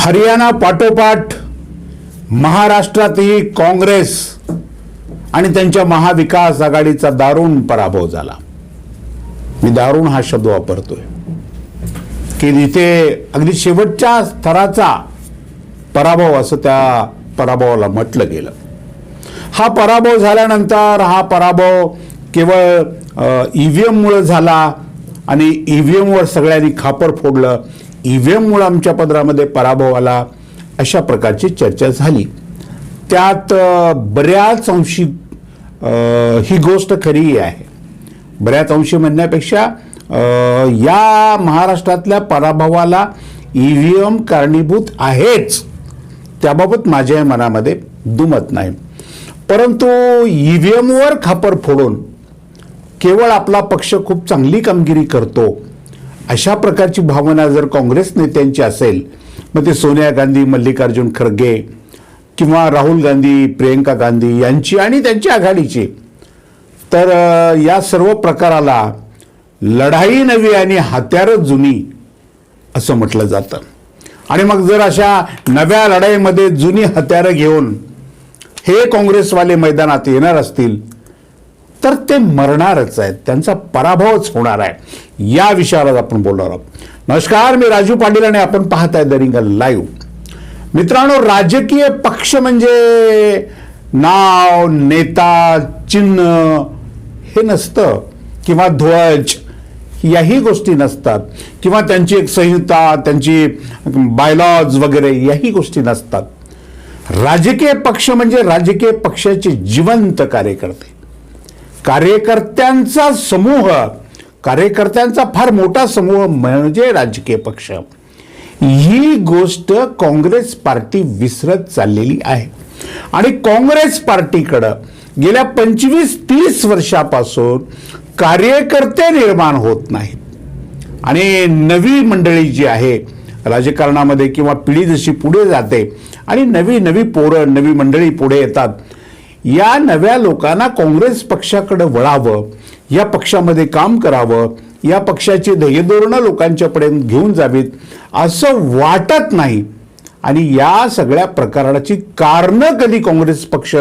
हरियाणा पाठोपाठ महाराष्ट्रातही काँग्रेस आणि त्यांच्या महाविकास आघाडीचा दारुण पराभव झाला. मी दारुण हा शब्द वापरतोय. की इथे अगदी शेवटच्या स्तराचा पराभव असं त्या पराभवाला म्हटलं गेलं. हा पराभव झाल्यानंतर हा पराभव केवळ ई व्ही एममुळं झाला आणि ई व्ही एमवर सगळ्यांनी खापर फोडलं. ई व्ही एममुळं आमच्या पदरामध्ये पराभव आला अशा प्रकारची चर्चा झाली. त्यात बऱ्याच अंशी ही गोष्ट खरी आहे. बऱ्याच अंशी म्हणण्यापेक्षा या महाराष्ट्रातल्या पराभवाला ई व्ही एम कारणीभूत आहेच. त्याबाबत माझ्या मनामध्ये दुमत नाही. परंतु ई व्ही एमवर खापर फोडून केवळ आपला पक्ष खूप चांगली कामगिरी करतो अशा प्रकारची भावना जर काँग्रेस नेत्यांची असेल मग ते सोनिया गांधी मल्लिकार्जुन खरगे किंवा राहुल गांधी प्रियंका गांधी यांची आणि त्यांची आघाडीची. तर या सर्व प्रकाराला लढाई नवी आणि हत्यारं जुनी असं म्हटलं जातं. आणि मग जर अशा नव्या लढाईमध्ये जुनी हत्यारं घेऊन हे काँग्रेसवाले मैदानात येणार असतील तर ते मरणारच आहेत. त्यांचा पराभवच होणार आहे. या विषयावर आपण बोलणार आहोत. नमस्कार मी राजू पाटील आणि आपण पाहताय दरिंगल लाईव्ह. मित्रांनो राजकीय पक्ष म्हणजे नाव नेता चिन्ह हे नसतं किंवा ध्वज याही गोष्टी नसतात किंवा त्यांची एक संहिता त्यांची बायलॉज वगैरे याही गोष्टी नसतात. राजकीय पक्ष म्हणजे राजकीय पक्षाचे जिवंत कार्यकर्ते. कार्यकर्त्यांचा समूह कार्यकर्त्यांचा फार मोठा समूह म्हणजे राजकीय पक्ष. ही गोष्ट काँग्रेस पार्टी विसरत चाललेली आहे. आणि काँग्रेस पार्टीकडं गेल्या पंचवीस तीस वर्षापासून कार्यकर्ते निर्माण होत नाहीत. आणि नवी मंडळी जी आहे राजकारणामध्ये किंवा पिढी जशी पुढे जाते आणि नवी नवी पोरं नवी मंडळी पुढे येतात या नव्या लोकांना काँग्रेस पक्षाकडे वळावं या पक्षामध्ये काम करावं या पक्षाची ध्येयधोरणं लोकांच्यापर्यंत घेऊन जावीत असं वाटत नाही. आणि या सगळ्या प्रकाराची कारणं कधी काँग्रेस पक्ष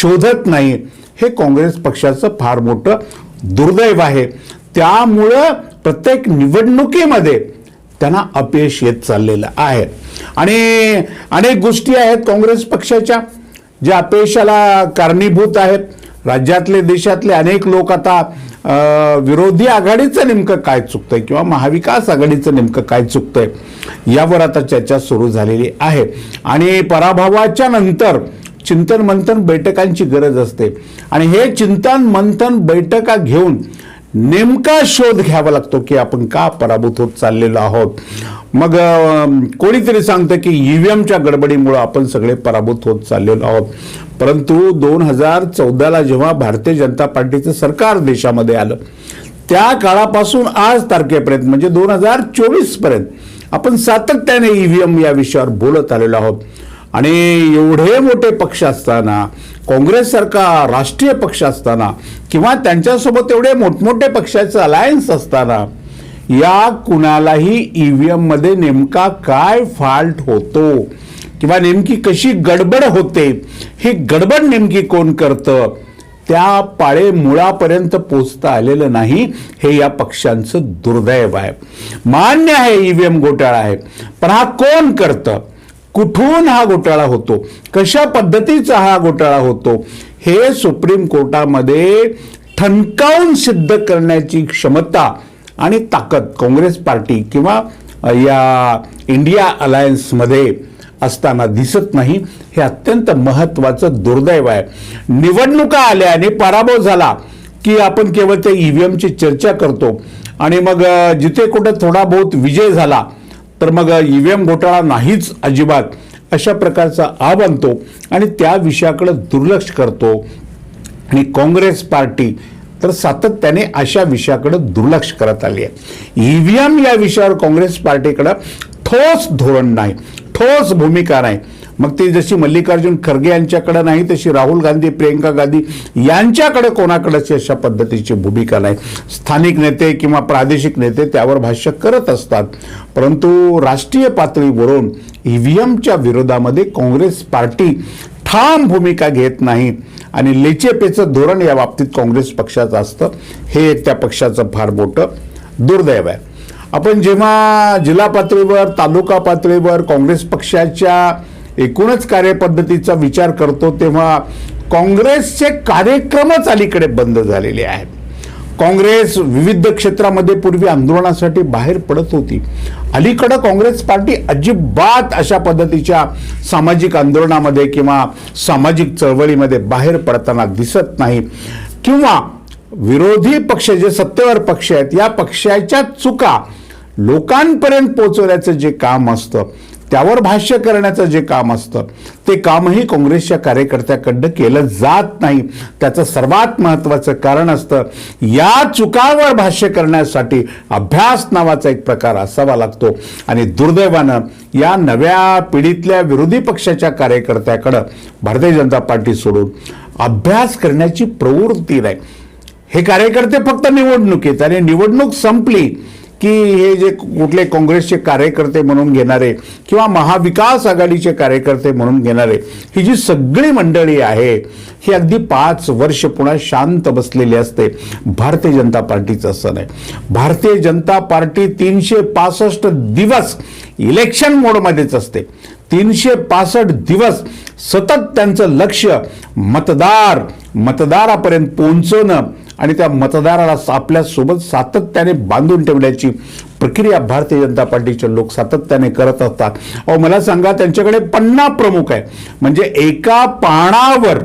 शोधत नाही हे काँग्रेस पक्षाचं फार मोठं दुर्दैव आहे. त्यामुळं प्रत्येक निवडणुकीमध्ये त्यांना अपयश येत चाललेलं आहे. आणि अनेक गोष्टी आहेत काँग्रेस पक्षाच्या. ज्या अपयशाला कारणीभूत आहेत राज्यातले देशातले अनेक लोक आता विरोधी आघाडीचं नेमकं काय चुकतंय किंवा महाविकास आघाडीचं नेमकं काय चुकतंय यावर आता चर्चा सुरू झालेली आहे. आणि पराभवाच्या नंतर चिंतन मंथन बैठकांची गरज असते. आणि हे चिंतन मंथन बैठका घेऊन नेमका शोध घ्यावा लागतो की आपण का पराभूत होत चाललेलो आहोत. मग कोणीतरी सांगतं की ईव्हीएमच्या गडबडीमुळं आपण सगळे पराभूत होत चाललेलो आहोत. परंतु दोन हजार चौदाला जेव्हा भारतीय जनता पार्टीचं सरकार देशामध्ये आलं त्या काळापासून आज तारखेपर्यंत म्हणजे दोन हजार चोवीसपर्यंत आपण सातत्याने ईव्हीएम या विषयावर बोलत आलेलो आहोत. आणि एवढे मोठे पक्ष असताना काँग्रेससारखा राष्ट्रीय पक्ष असताना किंवा त्यांच्यासोबत एवढे मोठमोठे पक्षाचं अलायन्स असताना या कुणालाही ईव्हीएममध्ये नेमका काय फॉल्ट होतो? किंवा नेमकी कशी गडबड होते? ही गडबड नेमकी कोण करतं? त्या पाळे मुळापर्यंत पोचता आलेलं नाही हे या पक्षांचं दुर्दैव आहे. मान्य आहे ईव्हीएम घोटाळा आहे पण हा कोण करतं? कुठून हा घोटाळा होतो? कशा पद्धतीचा हा घोटाळा होतो? हे सुप्रीम कोर्टामध्ये ठणकावून सिद्ध करण्याची क्षमता आणि ताकद काँग्रेस पार्टी किंवा या इंडिया अलायन्समध्ये असताना दिसत नाही हे अत्यंत महत्त्वाचं दुर्दैव आहे. निवडणुका आल्या आणि पराभव झाला की आपण केवळ त्या ईव्हीएमची चर्चा करतो आणि मग जिथे कुठं थोडा बहुत विजय झाला तर मग ईव्हीएम घोटाळा नाहीच अजिबात अशा प्रकारचा आ बनतो आणि त्या विषयाकडे दुर्लक्ष करतो. आणि काँग्रेस पार्टी तर सातत्याने अशा विषयाकडे दुर्लक्ष करत आली आहे. ईव्हीएम या विषयावर काँग्रेस पार्टीकडं ठोस धोरण नाही ठोस भूमिका नाही. मग ती जशी मल्लिकार्जुन खरगे यांच्याकडे नाही तशी राहुल गांधी प्रियंका गांधी यांच्याकडे कोणाकडेच अशा पद्धतीची भूमिका नाही. स्थानिक नेते किंवा प्रादेशिक नेते त्यावर भाष्य करत असतात. परंतु राष्ट्रीय पातळीवरून ई व्ही एमच्या विरोधामध्ये काँग्रेस पार्टी ठाम भूमिका घेत नाही आणि लेचेपेचं धोरण या बाबतीत काँग्रेस पक्षाचं असतं. हे त्या पक्षाचं फार मोठं दुर्दैव आहे. आपण जेव्हा जिल्हा पातळीवर तालुका पातळीवर काँग्रेस पक्षाच्या एकूणच कार्यपद्धतीचा विचार करतो तेव्हा काँग्रेसचे कार्यक्रमच अलीकडे बंद झालेले आहेत. काँग्रेस विविध क्षेत्रामध्ये पूर्वी आंदोलनासाठी बाहेर पडत होती. अलीकडं काँग्रेस पार्टी अजिबात अशा पद्धतीच्या सामाजिक आंदोलनामध्ये किंवा सामाजिक चळवळीमध्ये बाहेर पडताना दिसत नाही. किंवा विरोधी पक्ष जे सत्तेवर पक्ष आहेत या पक्षाच्या चुका लोकांपर्यंत पोहोचवण्याचं जे काम असतं त्यावर भाष्य करण्याचं जे काम असतं ते कामही काँग्रेसच्या कार्यकर्त्याकडनं केलं जात नाही. त्याचं सर्वात महत्त्वाचं कारण असतं या चुकांवर भाष्य करण्यासाठी अभ्यास नावाचा एक प्रकार असावा लागतो. आणि दुर्दैवानं या नव्या पिढीतल्या विरोधी पक्षाच्या कार्यकर्त्याकडं भारतीय जनता पार्टी सोडून अभ्यास करण्याची प्रवृत्ती नाही. हे कार्यकर्ते फक्त निवडणुकीत आणि निवडणूक संपली की हे जे कुठले काँग्रेसचे कार्यकर्ते म्हणून घेणारे किंवा महाविकास आघाडीचे कार्यकर्ते म्हणून घेणारे ही जी सगळी मंडळी आहे ही अगदी पाच वर्ष पुन्हा शांत बसलेली असते. भारतीय जनता पार्टीचं असं नाही. भारतीय जनता पार्टी तीनशे पासष्ट दिवस इलेक्शन मोडमध्येच असते. तीनशे पासष्ट दिवस सतत त्यांचं लक्ष मतदार मतदारापर्यंत पोहोचवणं आणि त्या मतदाराला आपल्यासोबत सातत्याने बांधून ठेवण्याची प्रक्रिया भारतीय जनता पार्टीचे लोक सातत्याने करत असतात. अहो मला सांगा त्यांच्याकडे पन्ना प्रमुख आहे. म्हणजे एका पानावर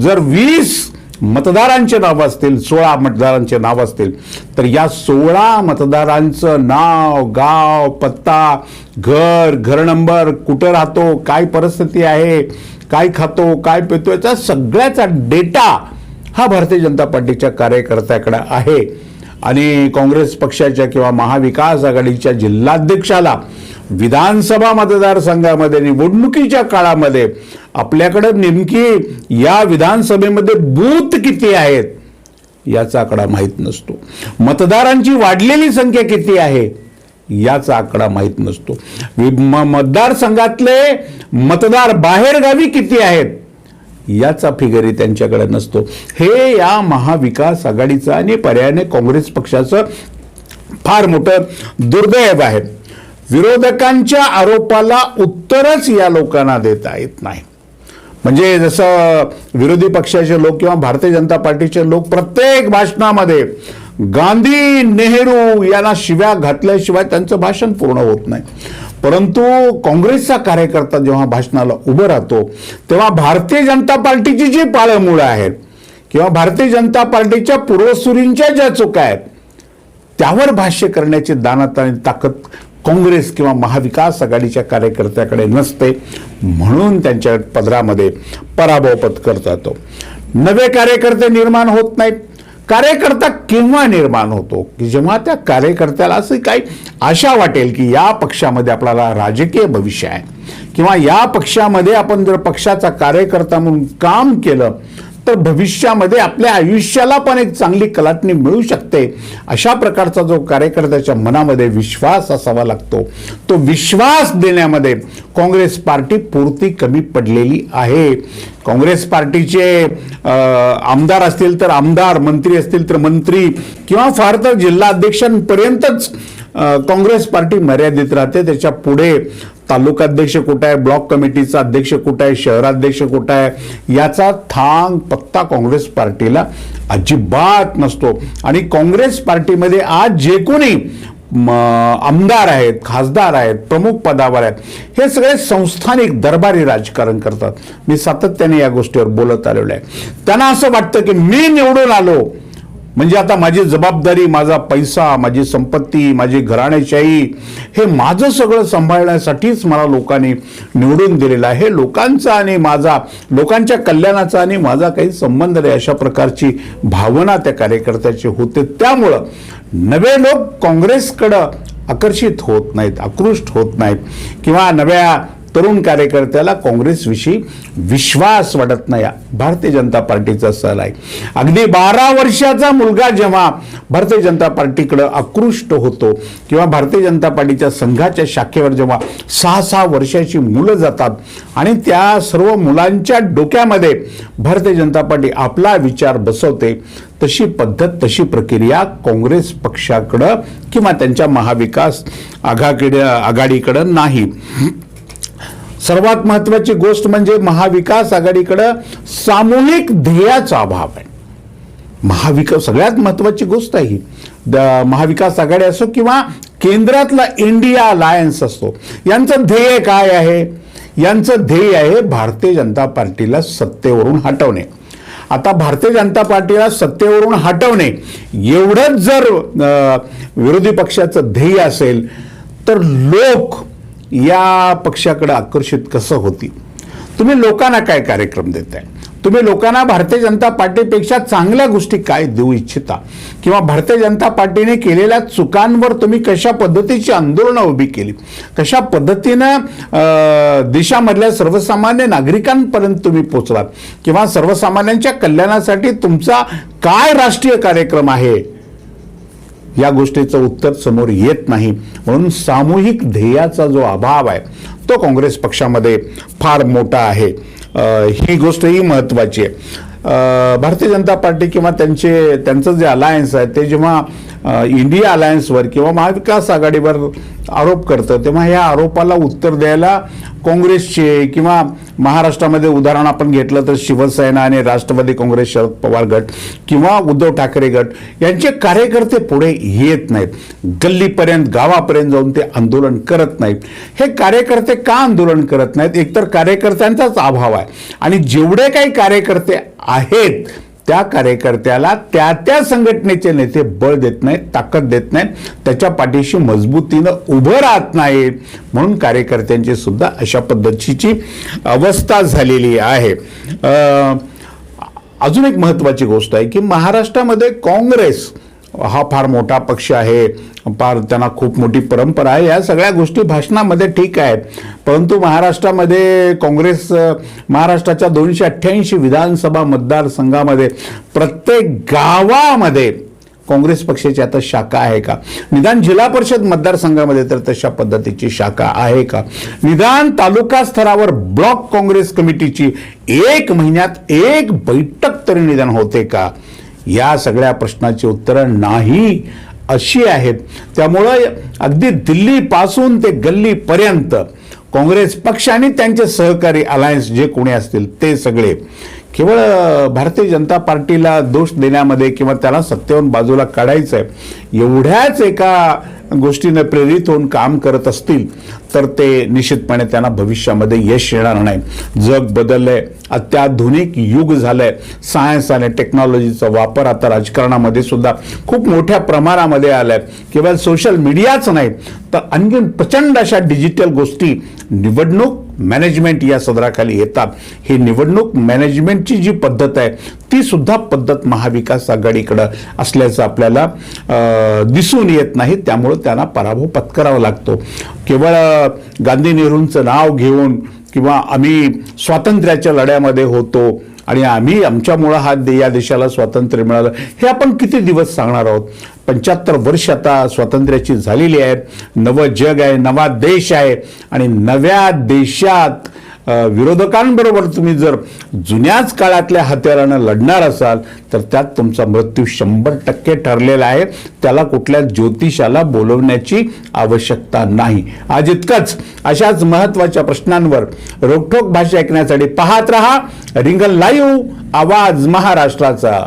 जर वीस मतदारांचे नाव असतील सोळा मतदारांचे नाव असतील तर या सोळा मतदारांचं नाव गाव पत्ता घर घर नंबर कुठं राहतो काय परिस्थिती आहे काय खातो काय पितो याचा सगळ्याचा डेटा हा भारतीय जनता पार्टीच्या कार्यकर्त्याकडे आहे. आणि काँग्रेस पक्षाच्या किंवा महाविकास आघाडीच्या जिल्हाध्यक्षाला विधानसभा मतदारसंघामध्ये निवडणुकीच्या काळामध्ये आपल्याकडे नेमकी या विधानसभेमध्ये बूथ किती आहेत याचा आकडा माहीत नसतो. मतदारांची वाढलेली संख्या किती आहे याचा आकडा माहीत नसतो. वि- म- मतदारसंघातले मतदार बाहेरगावी किती आहेत? याचा फिगरही त्यांच्याकडे नसतो. हे या महाविकास आघाडीचं आणि पर्यायाने काँग्रेस पक्षाचं फार मोठं दुर्दैव आहे. विरोधकांच्या आरोपाला उत्तरच या लोकांना देता येत नाही. म्हणजे जसं विरोधी पक्षाचे लोक किंवा भारतीय जनता पार्टीचे लोक प्रत्येक भाषणामध्ये गांधी नेहरू यांना शिव्या घातल्याशिवाय त्यांचं भाषण पूर्ण होत नाही. परंतु काँग्रेसचा कार्यकर्ता जेव्हा भाषणाला उभं राहतो तेव्हा भारतीय जनता पार्टीची जी पाळमुळं आहेत किंवा भारतीय जनता पार्टीच्या पूर्वसुरींच्या ज्या चुका आहेत त्यावर भाष्य करण्याची दानात आणि ताकद काँग्रेस किंवा महाविकास आघाडीच्या कार्यकर्त्याकडे नसते म्हणून त्यांच्या पदरामध्ये पराभव पत्करता येतो. नवे कार्यकर्ते निर्माण होत नाहीत. कार्यकर्ता केव्हा निर्माण होतो? की जेव्हा त्या कार्यकर्त्याला असं काही आशा वाटेल की या पक्षामध्ये आपल्याला राजकीय भविष्य आहे किंवा या पक्षामध्ये आपण जर पक्षाचा कार्यकर्ता म्हणून काम केलं तर भविष्यामध्ये आपल्या आयुष्याला पण एक चांगली कलाटणी मिळू शकते. अशा प्रकारचा जो कार्यकर्त्याच्या मनामध्ये विश्वास असावा लागतो. तो विश्वास देण्यामध्ये काँग्रेस पार्टी पुरती कमी पडलेली आहे. काँग्रेस पार्टीचे आमदार असतील तर आमदार मंत्री असतील तर मंत्री किंवा फार तर जिल्हाध्यक्षांपर्यंतच अ, काँग्रेस पार्टी मर्यादित राहते. त्याच्या पुढे तालुकाध्यक्ष कुठं आहे? ब्लॉक कमिटीचा अध्यक्ष कुठं आहे? शहराध्यक्ष कुठं आहे? याचा थांग पत्ता काँग्रेस पार्टीला अजिबात नसतो. आणि काँग्रेस पार्टीमध्ये आज जे कोणी म, आमदार आहेत खासदार आहेत प्रमुख पदावर आहेत हे सगळे संस्थानिक दरबारी राजकारण करतात. मी सातत्याने या गोष्टीवर बोलत आलेलो आहे. त्यांना असं वाटतं की मी निवडून आलो. म्हणजे आता माझी जबाबदारी माझा पैसा माझी संपत्ती माझी घराणेशाही हे माझं सगळं सांभाळण्यासाठीच मला लोकांनी निवडून दिलेलं आहे. लोकांचा आणि माझा लोकांच्या कल्याणाचा आणि माझा काही संबंध नाही अशा प्रकारची भावना त्या कार्यकर्त्याची होते. त्यामुळं नवे लोक काँग्रेसकडं आकर्षित होत नाहीत आकृष्ट होत नाहीत. किंवा नव्या तरुण कार्यकर्त्याला काँग्रेसविषयी विश्वास वाटत नाही. भारतीय जनता पार्टीचा सल आहे. अगदी बारा वर्षाचा मुलगा जेव्हा भारतीय जनता पार्टीकडं आकृष्ट होतो किंवा भारतीय जनता पार्टीच्या संघाच्या शाखेवर जेव्हा सहा सहा वर्षाची मुलं जातात आणि त्या सर्व मुलांच्या डोक्यामध्ये भारतीय जनता पार्टी आपला विचार बसवते तशी पद्धत तशी प्रक्रिया काँग्रेस पक्षाकडं किंवा त्यांच्या महाविकास आघाकडे आघाडीकडं नाही. सर्वात महत्वाची गोष्ट म्हणजे महाविकास आघाडीकडं सामूहिक ध्येयाचा अभाव आहे. महाविकास सगळ्यात महत्वाची गोष्ट आहे ही. द- महाविकास आघाडी असो किंवा केंद्रातला इंडिया अलायन्स असतो यांचं ध्येय काय आहे? यांचं ध्येय आहे भारतीय जनता पार्टीला सत्तेवरून हटवणे. आता भारतीय जनता पार्टीला सत्तेवरून हटवणे एवढंच जर विरोधी पक्षाचं ध्येय असेल तर लोक या पक्षाकडे आकर्षित कसं होतील? तुम्ही लोकांना काय कार्यक्रम देताय? तुम्ही लोकांना भारतीय जनता पार्टीपेक्षा चांगल्या गोष्टी काय देऊ इच्छिता? किंवा भारतीय जनता पार्टीने केलेल्या चुकांवर तुम्ही कशा पद्धतीची आंदोलनं उभी केली? कशा पद्धतीनं देशामधल्या सर्वसामान्य नागरिकांपर्यंत तुम्ही पोचलात? किंवा सर्वसामान्यांच्या कल्याणासाठी तुमचा काय राष्ट्रीय कार्यक्रम आहे? या गोष्टीचं उत्तर समोर येत नाही. म्हणून सामूहिक ध्येयाचा जो अभाव आहे तो काँग्रेस पक्षामध्ये फार मोठा आहे. ही गोष्टही महत्त्वाची आहे. भारतीय जनता पार्टी किंवा त्यांचे त्यांचं जे अलायन्स आहे ते जेव्हा इंडिया अलायन्सवर किंवा महाविकास आघाडीवर आरोप करतं तेव्हा ह्या आरोपाला उत्तर द्यायला काँग्रेसचे किंवा महाराष्ट्रामध्ये उदाहरण आपण घेतलं तर शिवसेना आणि राष्ट्रवादी काँग्रेस शरद पवार गट किंवा उद्धव ठाकरे गट यांचे कार्यकर्ते पुढे येत नाहीत. गल्लीपर्यंत गावापर्यंत जाऊन ते आंदोलन करत नाहीत. हे कार्यकर्ते का आंदोलन करत नाहीत? एकतर कार्यकर्त्यांचाच अभाव आहे. आणि जेवढे काही कार्यकर्ते आहेत. त्या कार्यकर्त्याला त्या त्या संघटनेचे नेते बळ देत नाहीत ताकद देत नाहीत. त्याच्या पाठीशी मजबूतीनं उभं राहत नाही म्हणून कार्यकर्त्यांची सुद्धा अशा पद्धतीची अवस्था झालेली आहे. अजून एक महत्त्वाची गोष्ट आहे की महाराष्ट्रामध्ये काँग्रेस हा फार मोठा पक्ष आहे फार त्यांना खूप मोठी परंपरा आहे या सगळ्या गोष्टी भाषणामध्ये ठीक आहेत. परंतु महाराष्ट्रामध्ये काँग्रेस महाराष्ट्राच्या दोनशे अठ्ठ्याऐंशी विधानसभा मतदारसंघामध्ये प्रत्येक गावामध्ये काँग्रेस पक्षाची आता शाखा आहे का? निदान जिल्हा परिषद मतदारसंघामध्ये तर तशा पद्धतीची शाखा आहे का? निदान तालुका स्तरावर ब्लॉक काँग्रेस कमिटीची एक महिन्यात एक बैठक तरी निदान होते का? या सगळ्या प्रश्नाची उत्तरं नाही अशी आहेत. त्यामुळं अगदी दिल्लीपासून ते गल्लीपर्यंत काँग्रेस पक्ष आणि त्यांचे सहकारी अलायन्स जे कोणी असतील ते सगळे केवळ भारतीय जनता पार्टीला दोष देण्यामध्ये किंवा त्याला सत्तेवरून बाजूला काढायचं आहे एवढ्याच एका गोष्टीने प्रेरित होऊन काम करत असतील तर ते निश्चितपणे त्यांना भविष्यामध्ये यश येणार नाही. जग बदललंय अत्याधुनिक युग झालंय. सायन्स आणि टेक्नॉलॉजीचा वापर आता राजकारणामध्ये सुद्धा खूप मोठ्या प्रमाणामध्ये आलाय. केवळ सोशल मीडियाच नाही तर आणखीन प्रचंड अशा डिजिटल गोष्टी निवडणूक मॅनेजमेंट या सदराखाली येतात. ही निवडणूक मॅनेजमेंटची जी पद्धत आहे ती सुद्धा पद्धत महाविकास आघाडीकडं असल्याचं आपल्याला दिसून येत नाही. त्यामुळं त्यांना पराभव पत्करावा लागतो. केवळ गांधी नेहरूंचं नाव घेऊन किंवा आम्ही स्वातंत्र्याच्या लढ्यामध्ये होतो आणि आम्ही आमच्यामुळं हा दे या देशाला स्वातंत्र्य मिळालं हे आपण किती दिवस सांगणार आहोत? पंच्याहत्तर वर्ष आता स्वातंत्र्याची झालेली आहेत. नवं जग आहे नवा देश आहे आणि नव्या देशात विरोधकांबरोबर तुम्ही जर जुन्याच काळातल्या हत्यारानं लढणार असाल तर त्यात तुमचा मृत्यू शंभर टक्के ठरलेला आहे. त्याला कुठल्या ज्योतिषाला बोलवण्याची आवश्यकता नाही. आज इतकंच. अशाच महत्त्वाच्या प्रश्नांवर रोखोक भाषा ऐकण्यासाठी पाहत रहा. रिंगल लाईव्ह आवाज महाराष्ट्राचा.